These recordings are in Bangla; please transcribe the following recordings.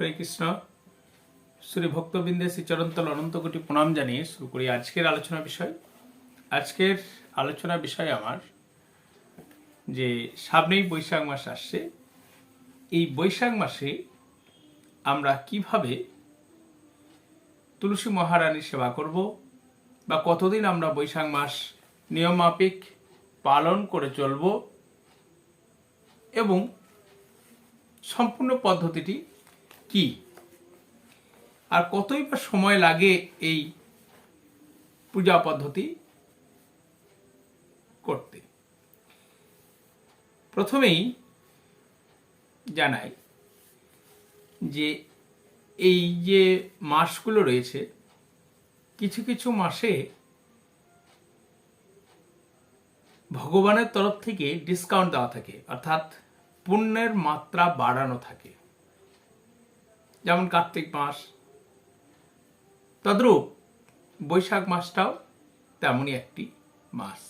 হরে কৃষ্ণ। শ্রী ভক্তবৃন্দে শ্রীচরন্তল অনন্ত কোটি প্রণাম জানিয়ে শুরু করি আজকের আলোচনা বিষয়। আজকের আলোচনা বিষয় আমার যে সামনেই বৈশাখ মাস আসছে। এই বৈশাখ মাসে আমরা কীভাবে তুলসী মহারানীর সেবা করব বা কতদিন আমরা বৈশাখ মাস নিয়মমাফিক পালন করে চলব এবং সম্পূর্ণ পদ্ধতিটি কি? আর কতই বা সময় লাগে এই পূজা পদ্ধতি করতে? প্রথমেই জানাই যে এই যে মাসগুলো রয়েছে, কিছু কিছু মাসে ভগবানের তরফ থেকে ডিসকাউন্ট দেওয়া থাকে, অর্থাৎ পুণ্যের মাত্রা বাড়ানো থাকে। যেমন কার্তিক মাস। তদ্রূপ বৈশাখ মাসটাও তেমনই একটি মাস।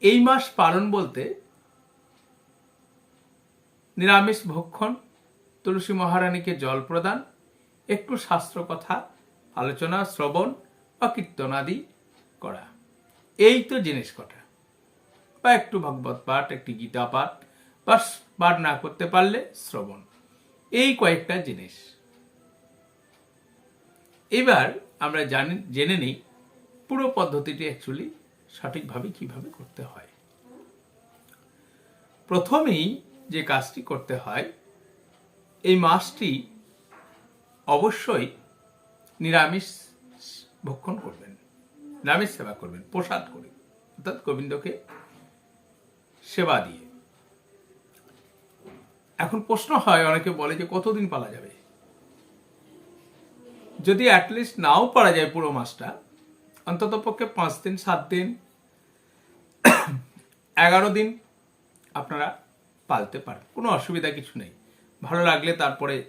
এই মাস পালন বলতে নিরামিষ ভক্ষণ, তুলসী মহারানীকে জল প্রদান, একটু শাস্ত্র কথা আলোচনা, শ্রবণ বা কীর্তনাদি করা। এই তো জিনিস কটা। বা একটু ভগবত পাঠ, একটি গীতা পাঠ বা পাঠ না করতে পারলে শ্রবণ। এই কয়েকটা জিনিস। এবার আমরা জানি, জেনে নিই পুরো পদ্ধতিটি অ্যাকচুয়ালি সঠিকভাবে কীভাবে করতে হয়। প্রথমেই যে কাজটি করতে হয়, এই মাছটি অবশ্যই নিরামিষ ভক্ষণ করবেন। নিরামিষ সেবা করবেন, প্রসাদ করে, অর্থাৎ গোবিন্দকে সেবা দিয়ে। এখন প্রশ্ন হয়, অনেকে বলে যে কতদিন পালা যাবে? যদি অ্যাটলিস্ট নাও পারা যায় পুরো মাসটা, অন্তত পক্ষে পাঁচ দিন, সাত দিন, এগারো দিন আপনারা পালতে পারেন। কোনো অসুবিধা কিছু নেই। ভালো লাগলে তারপরে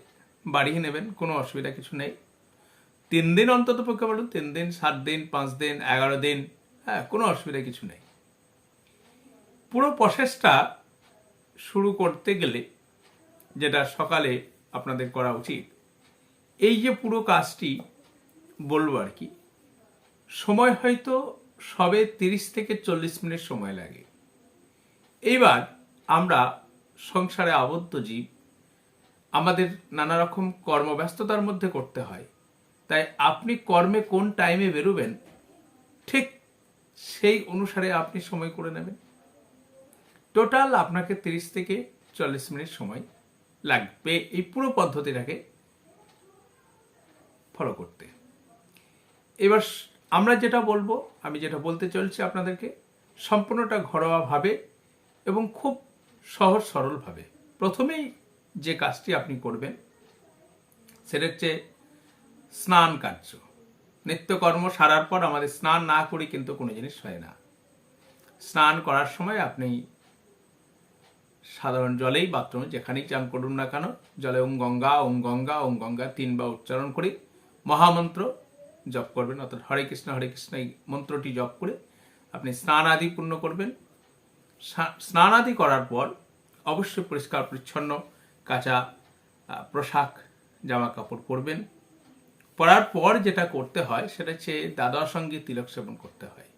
বাড়িয়ে নেবেন, কোনো অসুবিধা কিছু নেই। তিন দিন অন্তত পক্ষে বলুন, তিন দিন, সাত দিন, পাঁচ দিন, এগারো দিন হ্যাঁ কোনো অসুবিধা কিছু নেই। পুরো প্রসেসটা শুরু করতে গেলে যেটা সকালে আপনাদের করা উচিত। এই যে পুরো কাজটি বলব আর কি, সময় হয়তো সবে তিরিশ থেকে চল্লিশ মিনিট সময় লাগে। এইবার আমরা সংসারে আবদ্ধ জীব, আমাদের নানা রকম কর্মব্যস্ততার মধ্যে করতে হয়। তাই আপনি কর্মে কোন টাইমে বেরোবেন, ঠিক সেই অনুসারে আপনি সময় করে নেবেন। টোটাল আপনাকে তিরিশ থেকে চল্লিশ মিনিট সময় লাগবে এই পুরো পদ্ধতিটাকে ফলো করতে। এবার আমরা যেটা বলব, আমি যেটা বলতে চলছি আপনাদেরকে, সম্পূর্ণটা ঘরোয়াভাবে এবং খুব সহজ সরলভাবে। প্রথমেই যে কাজটি আপনি করবেন, সেটা হচ্ছে স্নান কার্য। নিত্যকর্ম সারার পর আমাদের স্নান না করি কিন্তু কোনো জিনিস হয় না। স্নান করার সময় আপনি সাধারণ জলেই বাথরুমে যেখানেই চান করুন না কেন, জলে ওম গঙ্গা ওম গঙ্গা ওম গঙ্গা তিনবার উচ্চারণ করে। মহামন্ত্র জপ করবেন, অর্থাৎ হরে কৃষ্ণ হরে কৃষ্ণ এই মন্ত্রটি জপ করে আপনি স্নান আদি পূর্ণ করবেন। স্নান আদি করার পর অবশ্যই পরিষ্কার পরিচ্ছন্ন কাঁচা পোশাক জামা কাপড় পরবেন। পরার পর যেটা করতে হয় সেটা হচ্ছে দাদার সঙ্গে তিলক সেবন করতে হয়।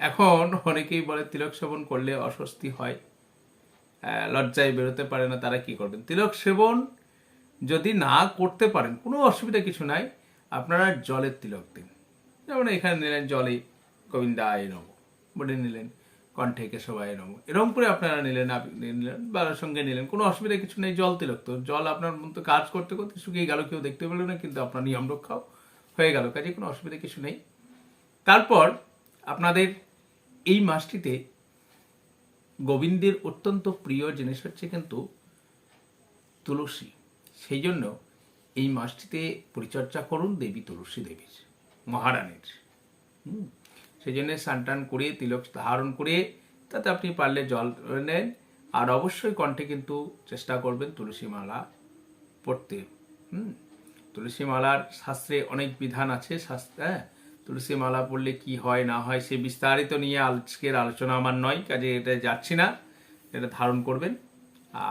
এখন অনেকেই বলে তিলক সেবন করলে অস্বস্তি হয়। লজ্জায় বেরোতে পারে না, তারা কি করবেন? তিলক সেবন যদি না করতে পারেন, কোনো অসুবিধা কিছু নাই, আপনারা জলের তিলক দিন। যেমন এখানে নিলেন জলে, গোবিন্দা আয় নব বলে নিলেন, কণ্ঠে কেশবায় নব এরকম করে আপনারা নিলেন নিলেন বা সঙ্গে নিলেন, কোনো অসুবিধা কিছু নেই, জল তিলক। তো জল আপনার মতো কাজ করতে করতে শুকিয়ে গেল, কেউ দেখতে পেল না, কিন্তু আপনার নিয়ম রক্ষাও হয়ে গেল, কাজে কোনো অসুবিধা কিছু নেই। তারপর আপনাদের এই মাসটিতে গোবিন্দের অত্যন্ত প্রিয় জিনিস হচ্ছে কিন্তু তুলসী। সেই জন্য এই মাসটিতে পরিচর্যা করুন দেবী তুলসী দেবীর, মহারানীর। সেই জন্য স্নান করে তিলক ধারণ করে তাতে আপনি পারলে জল নেন। আর অবশ্যই কণ্ঠে কিন্তু চেষ্টা করবেন তুলসী মালা পড়তে। হুম। তুলসী মালার শাস্ত্রে অনেক বিধান আছে, শাস্ত্র হ্যাঁ? তুলসী মালা পড়লে কি হয়, না হয়, সে বিস্তারিত নিয়ে আজকের আলোচনা আমার নয়, কাজে এটা যাচ্ছি না, এটা ধারণ করবেন।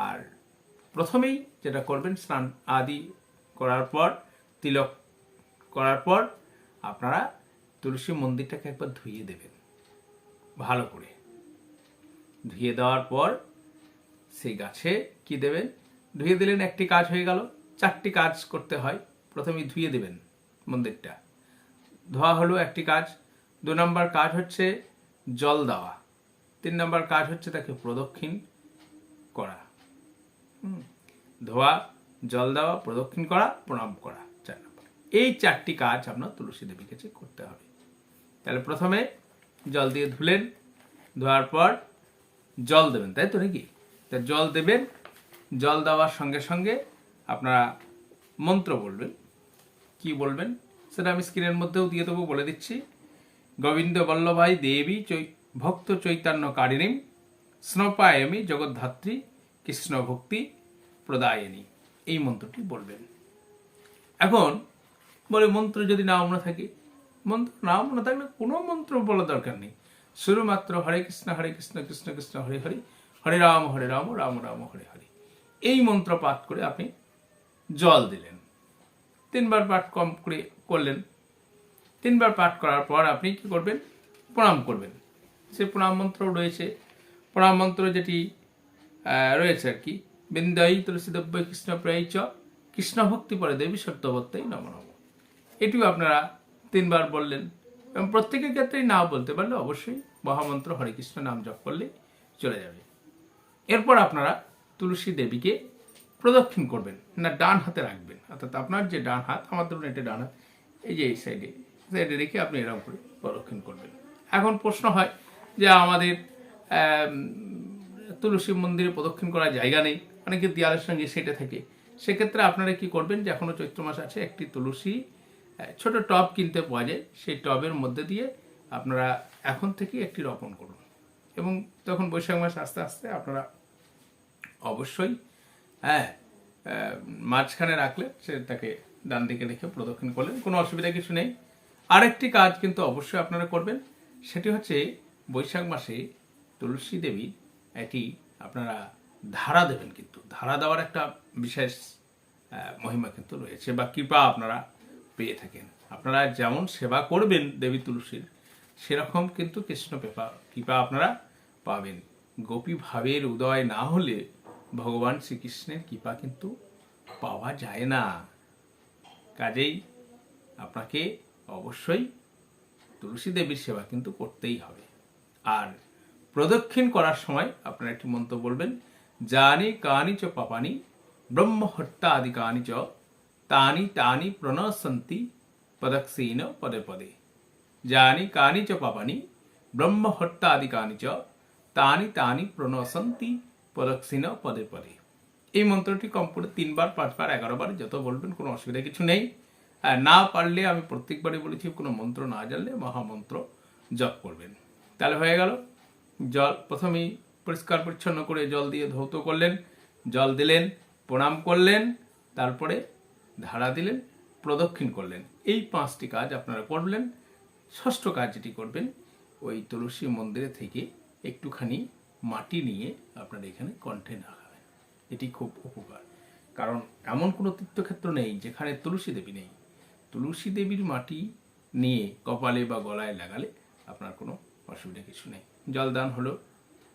আর প্রথমেই যেটা করবেন, স্নান আদি করার পর, তিলক করার পর আপনারা তুলসী মন্দিরটাকে একবার ধুয়ে দেবেন, ভালো করে। ধুয়ে দেওয়ার পর সেই গাছে কি দেবেন? ধুয়ে দিলেন একটি কাজ হয়ে গেল, চারটি কাজ করতে হয় প্রথমে ধুয়ে দেবেন মন্দিরটা। ধোয়া হলো একটি কাজ। দু নম্বর কাজ হচ্ছে জল দেওয়া। তিন নম্বর কাজ হচ্ছে তাকে প্রদক্ষিণ করা। ধোয়া, জল দেওয়া, প্রদক্ষিণ করা, প্রণাম করা, চার নম্বর। এই চারটি কাজ আপনার তুলসী দেবীর কাছে করতে হবে। তাহলে প্রথমে জল দিয়ে ধুলেন, ধোয়ার পর জল দেবেন, তাই তো নাকি? তা জল দেবেন, জল দেওয়ার সঙ্গে সঙ্গে আপনারা মন্ত্র বলবেন। কি বলবেন? সেটা আমি স্ক্রিনের মধ্যেও দিয়ে দেবো, বলে দিচ্ছি। গোবিন্দ বল্লভাই দেবী ভক্ত চৈতন্য কারিণীম স্নপায়মী জগদ্ধাত্রী, কৃষ্ণ ভক্তি প্রদায়নী। এই মন্ত্রটি বলবেন। এখন, বলে মন্ত্র যদি নাও মনে থাকে, মন্ত্র নাও মনে থাকলে কোনো মন্ত্র বলা দরকার নেই। শুধুমাত্র হরে কৃষ্ণ হরে কৃষ্ণ কৃষ্ণ কৃষ্ণ, হরে হরে হরে রাম হরে রাম রাম রাম, হরে হরে। এই মন্ত্র পাঠ করে আপনি জল দিলেন। তিনবার পাঠ কম করে করলেন। তিনবার পাঠ করার পর আপনি কি করবেন? প্রণাম করবেন। সে প্রণাম মন্ত্র রয়েছে। প্রণাম মন্ত্র যেটি রয়েছে আর কি। বৃন্দাই তুলসী দব্য কৃষ্ণ প্রায় চ। কৃষ্ণ ভক্তি পরে দেবী সত্যবত্তাই নম নম। এটিও আপনারা তিনবার বললেন। এবং প্রত্যেকের ক্ষেত্রেই না বলতে পারলে অবশ্যই মহামন্ত্র হরে কৃষ্ণ নাম জপ করলে চলে যাবে। এরপর আপনারা তুলসী দেবীকে প্রদক্ষিণ করবেন। না, ডান হাতে রাখবেন। অর্থাৎ আপনার যে ডান হাত আমার ধরুন এটা ডান হাত এই যে এই সাইডে সাইডে রেখে আপনি এরকম করে প্রদক্ষিণ করবেন। এখন প্রশ্ন হয় যে আমাদের তুলসী মন্দিরে প্রদক্ষিণ করার জায়গা নেই, অনেকে দেয়ালের সঙ্গে সেটে থাকে। সেক্ষেত্রে আপনারা কি করবেন যে এখনও চৈত্র মাস আছে, একটি তুলসী ছোট টব কিনতে পাওয়া যায়। সেই টবের মধ্যে দিয়ে আপনারা এখন থেকে একটি রোপণ করুন। এবং তখন বৈশাখ মাস আস্তে আস্তে আপনারা অবশ্যই হ্যাঁ মাঝখানে রাখলে সে তাকে ডান দিকে রেখে প্রদক্ষিণ করলেন। কোনো অসুবিধা কিছু নেই। আরেকটি কাজ কিন্তু অবশ্যই আপনারা করবেন, সেটি হচ্ছে বৈশাখ মাসে তুলসী দেবীর একটি আপনারা ধারা দেবেন কিন্তু। ধারা দেওয়ার একটা বিশেষ মহিমা কিন্তু রয়েছে বা কৃপা আপনারা পেয়ে থাকেন। আপনারা যেমন সেবা করবেন দেবী তুলসীর, সেরকম কিন্তু কৃষ্ণ পেপা, কৃপা আপনারা পাবেন। গোপী ভাবের উদয় না হলে ভগবান শ্রীকৃষ্ণের কৃপা কিন্তু পাওয়া যায় না। কাজেই আপনাকে অবশ্যই তুলসী দেবীর সেবা কিন্তু করতেই হবে। আর প্রদক্ষিণ করার সময় আপনারা একটি মন্ত্র বলবেন, জানি কানি চ পাপানি ব্রহ্মহত্যা আদি কানি চ, তানি তানি প্রণসন্তি পদক্ষীণ পদে পদে। জানি কানি চ পাপানি ব্রহ্মহত্যা আদি কানি চ, তানি তানি প্রণসন্তি পদক্ষীণ পদে পদে। এই মন্ত্রটি কম করে তিনবার, পাঁচবার এগারো বার যত বলবেন কোনো অসুবিধা কিছু নেই। আর না পারলে আমি প্রত্যেকবারই বলেছি, কোনো মন্ত্র না জানলে মহামন্ত্র জপ করবেন। তাহলে হয়ে গেল। জল প্রথমেই পরিষ্কার পরিচ্ছন্ন করে জল দিয়ে ধৌত করলেন, জল দিলেন, প্রণাম করলেন, তারপরে ধারা দিলেন, প্রদক্ষিণ করলেন। এই পাঁচটি কাজ আপনারা করলেন। ষষ্ঠ কাজ যেটি করবেন, ওই তুলসী মন্দিরে থেকে একটুখানি মাটি নিয়ে আপনারা এখানে কণ্ঠে লাগাবেন এটি খুব উপকার। কারণ এমন কোনো তীর্থক্ষেত্র নেই যেখানে তুলসী দেবী নেই। তুলসী দেবীর মাটি নিয়ে কপালে বা গলায় লাগালে আপনার কোনো অসুবিধা কিছু নেই। জলদান হলো।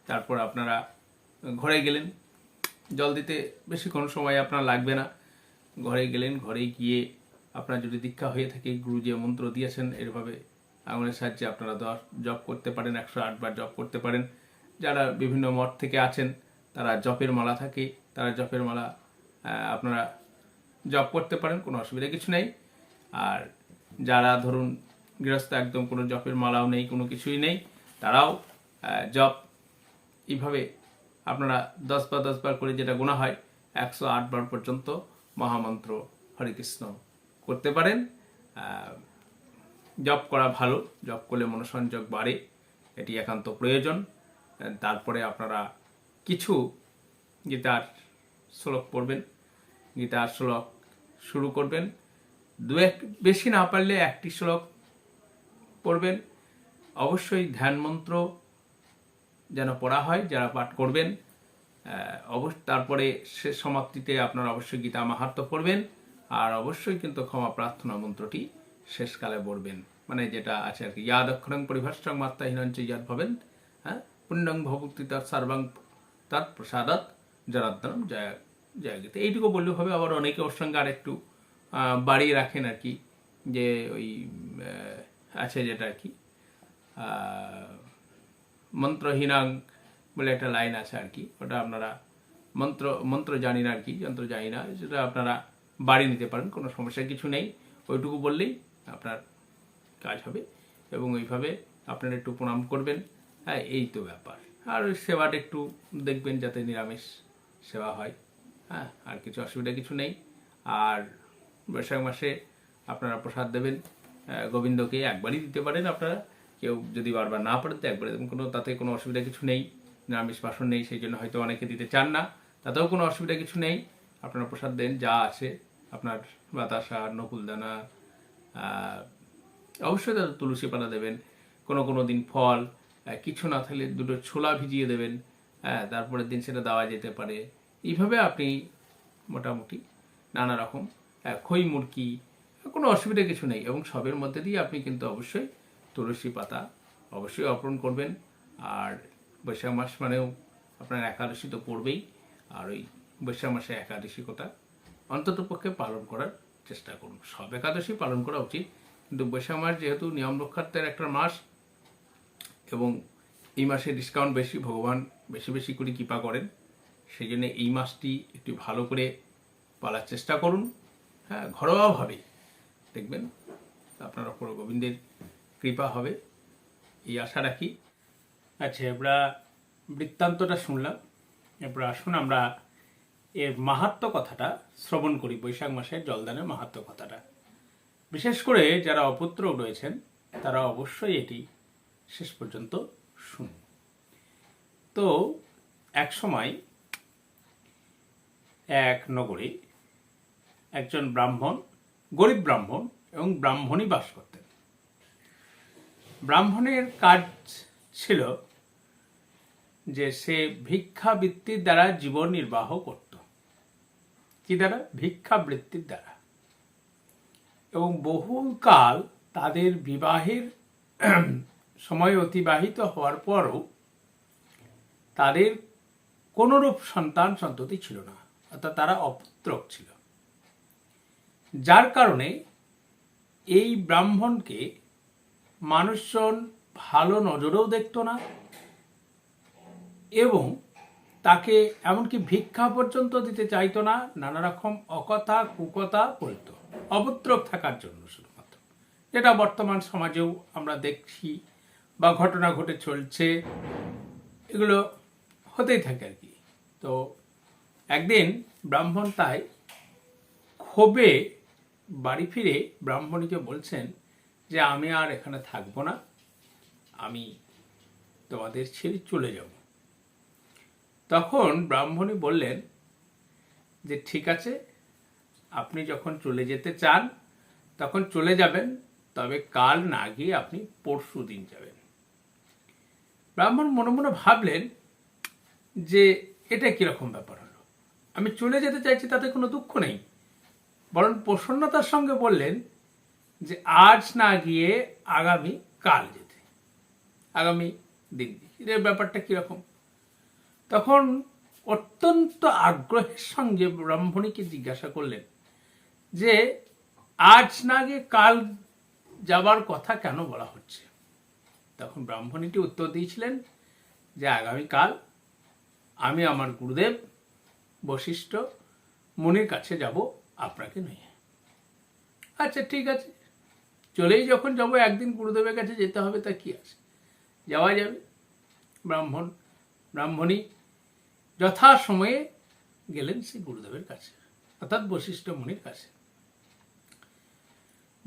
তারপর আপনারা ঘরে গেলেন। জল দিতে বেশিক্ষণ সময় আপনার লাগবে না। ঘরে গেলেন, ঘরে গিয়ে আপনার যদি দীক্ষা হয়ে থাকে গুরু যে মন্ত্র দিয়েছেন, এরভাবে আঙুলের সাহায্যে আপনারা দশ জপ করতে পারেন, একশো আটবার জপ করতে পারেন। যারা বিভিন্ন মঠ থেকে আছেন, তারা জপের মালা থাকে, তারা জপের মালা আপনারা জপ করতে পারেন, কোনো অসুবিধা কিছু নেই। আর যারা ধরুন গৃহস্থ, একদম কোনো জপের মালাও নেই, কোনো কিছুই নেই, তারাও জপ এইভাবে আপনারা দশ বার দশ বার করে যেটা গোনা হয়, একশো আট বার পর্যন্ত মহামন্ত্র হরে কৃষ্ণ করতে পারেন। জপ করা ভালো, জপ করলে মনোসংযোগ বাড়ে, এটি একান্ত প্রয়োজন। তারপরে আপনারা কিছু গীতার শ্লোক পড়বেন। গীতার শ্লোক শুরু করবেন। দু এক বেশি না পারলে একটি শ্লোক পড়বেন। অবশ্যই ধ্যান মন্ত্র যেন পড়া হয়, যারা পাঠ করবেন অবশ্য তারপরে শেষ সমাপ্তিতে আপনারা অবশ্যই গীতা মাহাত্ম পড়বেন আর অবশ্যই কিন্তু ক্ষমা প্রার্থনা মন্ত্রটি শেষকালে পড়বেন। মানে যেটা আছে আর কি ইয়াদ অক্ষরং পরিভাষং মাত্রাহীনঞ্চ ইয়াদ ভাবেন হ্যাঁ? পুণ্যং ভবক্তি তার সর্বাং তার প্রসাদাত জনার্দনম জয় জয় গীতা এইটুকু বললেও হবে, আবার অনেকে ওর সঙ্গে আর একটু বাড়িয়ে রাখেন আর কি, যে ওই আছে যেটা আর কি মন্ত্রহীনাং বলে একটা লাইন আছে আর কি, ওটা আপনারা মন্ত্র মন্ত্র জানি না আর কি, যন্ত্র জানি না সেটা আপনারা বাড়ি নিতে পারেন, কোনো সমস্যা কিছু নেই। ওইটুকু বললেই আপনার কাজ হবে, এবং ওইভাবে আপনারা একটু প্রণাম করবেন। হ্যাঁ এই তো ব্যাপার। আর ওই সেবাটা একটু দেখবেন যাতে নিরামিষ সেবা হয়। হ্যাঁ আর কিছু অসুবিধা কিছু নেই। আর বৈশাখ মাসে আপনারা প্রসাদ দেবেন গোবিন্দকে একবারই দিতে পারেন আপনারা। কেউ যদি বারবার না পারেন তো একবারে দেবেন। কোনো, তাতে কোনো অসুবিধা কিছু নেই। নিরামিষ বাসন নেই, সেই জন্য হয়তো অনেকে দিতে চান না। তাতেও কোনো অসুবিধা কিছু নেই। আপনারা প্রসাদ দেন, যা আছে আপনার বাতাসা, নকুলদানা অবশ্যই তাদের তুলসী পাতা দেবেন। কোনো কোনো দিন ফল কিছু না থাকলে দুটো ছোলা ভিজিয়ে দেবেন হ্যাঁ তারপরের দিন সেটা দেওয়া যেতে পারে। এইভাবে আপনি মোটামুটি নানা রকম খই, মুরকি, কোনো অসুবিধা কিছু নেই এবং সবের মধ্যে দিয়ে আপনি কিন্তু অবশ্যই তুলসী পাতা অবশ্যই অর্পণ করবেন। আর বৈশাখ মাস মানেও আপনার একাদশী তো পড়বেই, আর ওই বৈশাখ মাসে একাদশী কথা অন্তত পক্ষে পালন করার চেষ্টা করুন। সব একাদশী পালন করা উচিত, কিন্তু বৈশাখ মাস যেহেতু নিয়ম রক্ষার্থের একটা মাস এবং এই মাসে ডিসকাউন্ট বেশি, ভগবান বেশি বেশি করে কৃপা করেন। সেই জন্য এই মাসটি একটু ভালো করে পালার চেষ্টা করুন। হ্যাঁ ঘরোয়াভাবে। দেখবেন আপনার ওপর গোবিন্দের কৃপা হবে, এই আশা রাখি। আচ্ছা আমরা বৃত্তান্তটা শুনলাম। এরপর আসুন আমরা এর মাহাত্ম কথাটা শ্রবণ করি, বৈশাখ মাসের জলদানের মাহাত্ম কথাটা। বিশেষ করে যারা অপুত্র রয়েছেন, তারা অবশ্যই এটি শেষ পর্যন্ত শুনুন। তো এক সময় এক নগরে একজন ব্রাহ্মণ, গরিব ব্রাহ্মণ এবং ব্রাহ্মণই বাস করতেন। ব্রাহ্মণের কাজ ছিল যে সে ভিক্ষাবৃত্তির দ্বারা জীবন নির্বাহ করত। কি দ্বারা? ভিক্ষাবৃত্তির দ্বারা। এবং বহুকাল তাদের বিবাহের সময় অতিবাহিত হওয়ার পরও তাদের কোনরূপ সন্তান সন্ততি ছিল না, অর্থাৎ তারা অপুত্রক ছিল। যার কারণে এই ব্রাহ্মণকে মানুষজন ভালো নজরেও দেখতো না এবং তাকে এমনকি ভিক্ষা পর্যন্ত দিতে চাইতো না, নানা রকম অকথা কুকথা বলতো। অপুত্রক থাকার জন্য শুধুমাত্র। যেটা বর্তমান সমাজেও আমরা দেখছি বা ঘটনা ঘটে চলছে, এগুলো হতেই থাকে আর কি। তো একদিন ব্রাহ্মণ তাই ক্ষোভে বাড়ি ফিরে ব্রাহ্মণীকে বলছেন যে, আমি আর এখানে থাকব না, আমি তোমাদের ছেড়ে চলে যাব। তখন ব্রাহ্মণী বললেন যে, ঠিক আছে, আপনি যখন চলে যেতে চান, তখন চলে যাবেন, তবে কাল না গিয়ে আপনি পরশু দিন যাবেন। ব্রাহ্মণ মনে মনে ভাবলেন যে এটা কীরকম ব্যাপার হলো। আমি চলে যেতে চাইছি, তাতে কোনো দুঃখ নেই। বরং প্রসন্নতার সঙ্গে বললেন যে আজ না গিয়ে আগামী কাল যেতে, আগামী দিন এর ব্যাপারটা কীরকম। তখন অত্যন্ত আগ্রহের সঙ্গে ব্রাহ্মণীকে জিজ্ঞাসা করলেন যে আজ না গিয়ে কাল যাবার কথা কেন বলা হচ্ছে? তখন ব্রাহ্মণীটি উত্তর দিয়েছিলেন যে আগামীকাল আমি আমার গুরুদেব বশিষ্ঠ মুনির কাছে যাব আপনাকে নিয়ে। আচ্ছা ঠিক আছে। চলেই যখন যাব, একদিন গুরুদেবের কাছে যেতে হবে, তা কি আছে? যাওয়া যাবে। ব্রাহ্মণ, ব্রাহ্মণী যথা সময়ে গেলেন সেই গুরুদেবের কাছে, অর্থাৎ বশিষ্ঠ মুনির কাছে।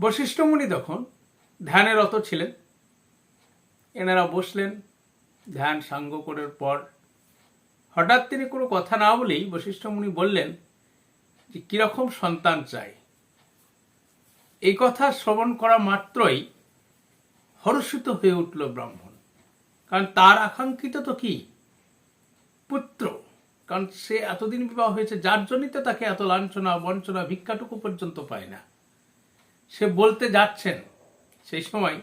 বশিষ্ঠ মুনি তখন ধ্যানে রত ছিলেন। এনারা বসলেন, ধ্যান সাঙ্গ করার পর। হঠাৎ তিনি কোনো কথা না বলেই বশিষ্ঠ মুনি বললেন যে, কীরকম সন্তান চাই? এই কথা শ্রবণ করা মাত্রই হর্ষিত হয়ে উঠল ব্রাহ্মণ। কারণ তার আকাঙ্ক্ষিত তো কি? পুত্র। কারণ সে এতদিন বিবাহ হয়েছে, যার জন্যই তো তাকে এত লাঞ্ছনা, বঞ্চনা, ভিক্ষাটুকু পর্যন্ত পায় না। সে বলতে যাচ্ছেন, সেই সময়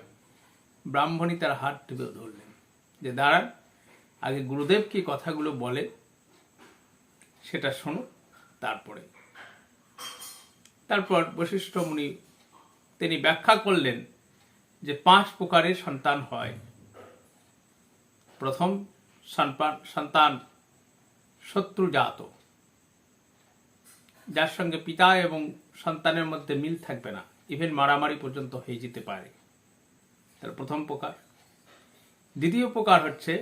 ব্রাহ্মণী তার হাত টিপে ধরলেন। যে দাঁড়ান, আগে গুরুদেব কি কথাগুলো বলে, সেটা শোনো, তারপরে। তারপর বশিষ্ঠ মুনি তিনি ব্যাখ্যা করলেন যে পাঁচ প্রকারের সন্তান হয়। প্রথম সন্তান শত্রুজাত। যার সঙ্গে পিতা এবং সন্তানের মধ্যে মিল থাকবে না। ইভেন মারামারি পর্যন্ত হয়ে যেতে পারে। তার প্রথম প্রকার। দ্বিতীয় প্রকার হচ্ছে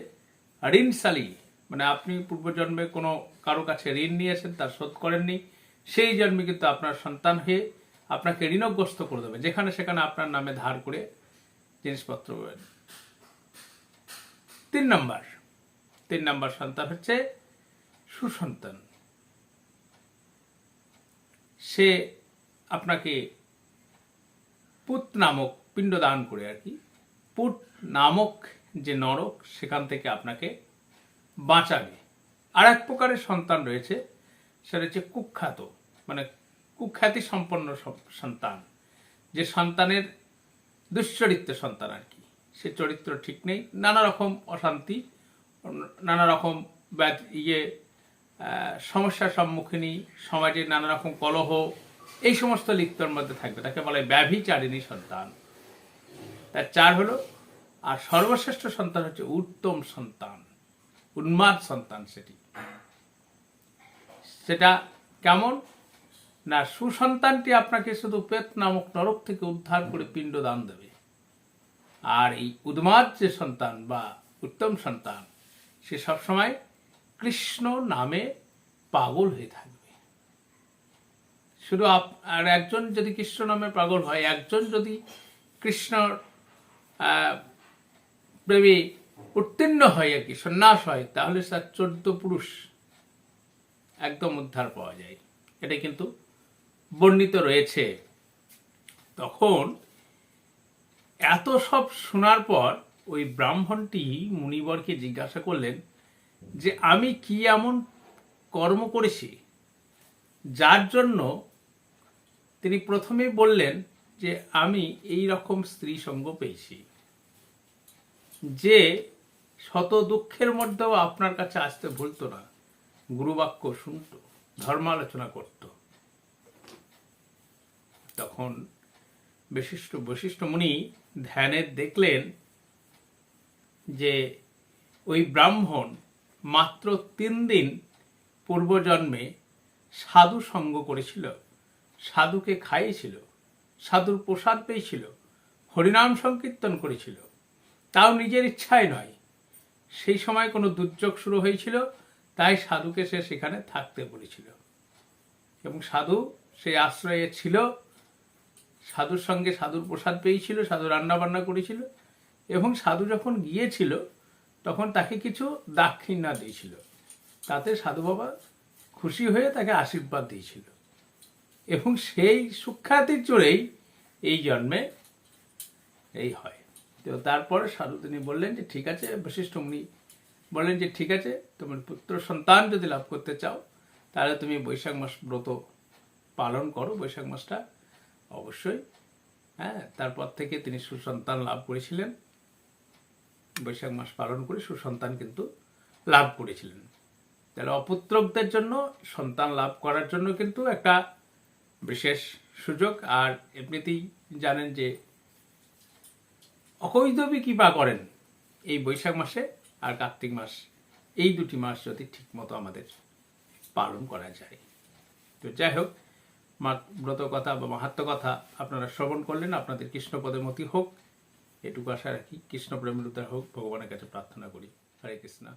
ঋণশালী মানে আপনি পূর্বজন্মে কোনো কারও কাছে ঋণ নিয়েছেন, তার শোধ করেননি, সেই জন্মে কিন্তু আপনার সন্তান হয়ে আপনাকে ঋণগ্রস্ত করে দেবে, যেখানে সেখানে আপনার নামে ধার করে জিনিসপত্র পাবেন। তিন নম্বর। তিন নম্বর সন্তান হচ্ছে সুসন্তান। সে আপনাকে পুত নামক পিণ্ড দান করে আর কি। পুট নামক যে নরক, সেখান থেকে আপনাকে বাঁচাবে। আর এক প্রকারের সন্তান রয়েছে, সেটা হচ্ছে কুখ্যাত মানে কুখ্যাতি সম্পন্ন সন্তান। যে সন্তানের দুশ্চরিত্র সন্তান আর কি, সে চরিত্র ঠিক নেই, নানা রকম অশান্তি, নানা রকম ইয়ে সমস্যার সম্মুখীনই সমাজে নানা রকম কলহ, এই সমস্ত লিপ্তর মধ্যে থাকবে, তাকে বলে ব্যভিচারিণী সন্তান। তার চার হলো আর সর্বশ্রেষ্ঠ সন্তান হচ্ছে উত্তম সন্তান উন্মাদ সন্তান সেটি। সেটা কেমন? না সুসন্তানটি আপনাকে শুধু পেত নামক নরক থেকে উদ্ধার করে পিণ্ড দান দেবে। আর এই উদ্মাদ যে সন্তান বা উত্তম সন্তান সে সবসময় কৃষ্ণ নামে পাগল হয়ে থাকবে। শুধু আর একজন যদি কৃষ্ণ নামে পাগল হয় একজন যদি কৃষ্ণ আহ, প্রেমে উত্তীর্ণ হয় আর কি, সন্ন্যাস হয়, তাহলে তার চোদ্দ পুরুষ একদম উদ্ধার পাওয়া যায়। এটা কিন্তু বর্ণিত রয়েছে। তখন এত সব শোনার পর ওই ব্রাহ্মণটি মুনিবরকে জিজ্ঞাসা করলেন যে, আমি কি এমন কর্ম করেছি যার জন্য তিনি প্রথমেই বললেন যে, আমি এই রকম স্ত্রী সঙ্গ পেয়েছি যে শত দুঃখের মধ্যেও আপনার কাছে আসতে ভুলতো না। গুরুবাক্য শুনত, ধর্মালোচনা করত। তখন বিশিষ্ট বৈশিষ্ট্য মুনি ধ্যানে দেখলেন যে ওই ব্রাহ্মণ মাত্র তিন দিন পূর্বজন্মে সাধু সঙ্গ করেছিল, সাধুকে খাইয়েছিল, সাধুর প্রসাদ পেয়েছিল, হরিনাম সংকীর্তন করেছিল। তাও নিজের ইচ্ছায় নয়। সেই সময় কোনো দুর্যোগ শুরু হয়েছিল, তাই সাধুকে সে সেখানে থাকতে বলেছিল। এবং সাধু সেই আশ্রয়ে ছিল। সাধুর সঙ্গে সাধুর প্রসাদ পেয়েছিল, সাধু রান্না বান্না করেছিল। এবং সাধু যখন গিয়েছিল, তখন তাকে কিছু দাক্ষিণা দিয়েছিল। তাতে সাধু বাবা খুশি হয়ে তাকে আশীর্বাদ দিয়েছিল। এবং সেই সুখ্যাতির জোরেই এই জন্মে এই হয়। তো তারপর সাধু তিনি বললেন যে, ঠিক আছে, বশিষ্ঠ মুনি বললেন যে, ঠিক আছে, তোমার পুত্র সন্তান যদি লাভ করতে চাও, তাহলে তুমি বৈশাখ মাস ব্রত পালন করো, বৈশাখ মাসটা অবশ্যই। হ্যাঁ তারপর থেকে তিনি সুসন্তান লাভ করেছিলেন। বৈশাখ মাস পালন করে সুসন্তান কিন্তু লাভ করেছিলেন। তাহলে অপুত্রকদের জন্য সন্তান লাভ করার জন্য কিন্তু একটা বিশেষ সুযোগ। আর এমনিতেই জানেন যে অকৈদবী কৃপা করেন? এই বৈশাখ মাসে আর কার্তিক মাস, এই দুটি মাস যদি ঠিকমতো আমাদের পালন করা যায়। তো যাই হোক, মা ব্রত কথা বা মাহাত্ম কথা আপনারা শ্রবণ করলেন, আপনাদের কৃষ্ণপদের মতি হোক, এটুকু আশা রাখি কৃষ্ণ প্রেমের হোক, ভগবানের কাছে প্রার্থনা করি। হরে কৃষ্ণা।